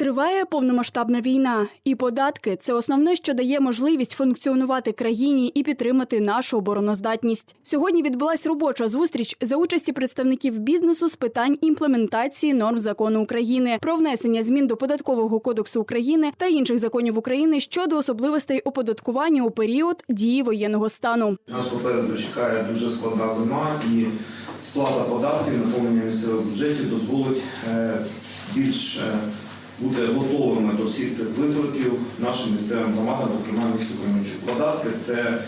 Триває повномасштабна війна, і податки це основне, що дає можливість функціонувати країні і підтримати нашу обороноздатність. Сьогодні відбулась робоча зустріч за участі представників бізнесу з питань імплементації норм закону України про внесення змін до податкового кодексу України та інших законів України щодо особливостей оподаткування у період дії воєнного стану. Нас попереду чекає дуже складна зима і сплата податків, наповнення місцевих бюджетів дозволить е, більш е, бути готовими до всіх цих викликів нашим місцевим громадам, зокрема місту Кременчук. Податки це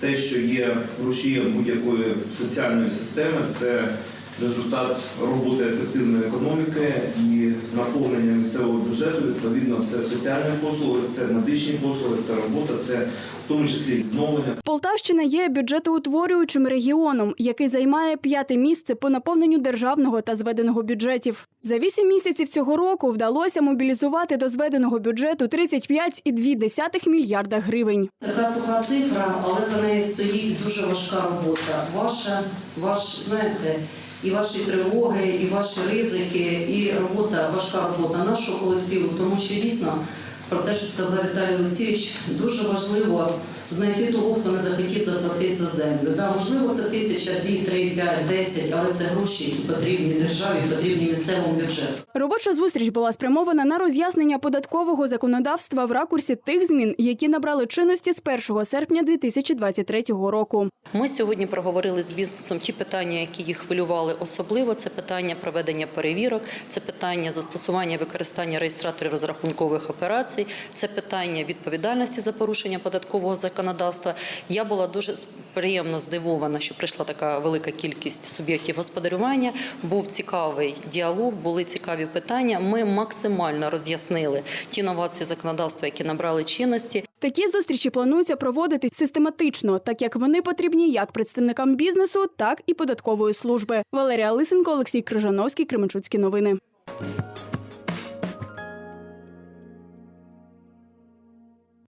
те, що є рушієм будь-якої соціальної системи. Це результат роботи ефективної економіки бюджету. Відповідно, це соціальні послуги, це медичні послуги, це робота, це в тому числі відновлення. Полтавщина є бюджетоутворюючим регіоном, який займає п'яте місце по наповненню державного та зведеного бюджетів. За вісім місяців цього року вдалося мобілізувати до зведеного бюджету 35,2 мільярда гривень. Така суха цифра, але за нею стоїть дуже важка робота. Ваша, ваш, знаєте, і ваші тривоги, і ваші ризики, і робота, важка робота нашого колективу, тому що дійсно. Про те, що сказав Віталій Олексійович, дуже важливо знайти того, хто не захотів заплатити за землю. Да, можливо, це тисяча, дві, три, п'ять, десять, але це гроші, які потрібні державі, потрібні місцевому бюджету. Робоча зустріч була спрямована на роз'яснення податкового законодавства в ракурсі тих змін, які набрали чинності з 1 серпня 2023 року. Ми сьогодні проговорили з бізнесом ті питання, які їх хвилювали особливо. Це питання проведення перевірок, це питання застосування використання реєстраторів розрахункових операцій, це питання відповідальності за порушення податкового законодавства. Я була дуже приємно здивована, що прийшла така велика кількість суб'єктів господарювання. Був цікавий діалог, були цікаві питання. Ми максимально роз'яснили ті новації законодавства, які набрали чинності. Такі зустрічі планується проводити систематично, так як вони потрібні як представникам бізнесу, так і податкової служби. Валерія Лисенко, Олексій Крижановський, Кременчуцькі новини.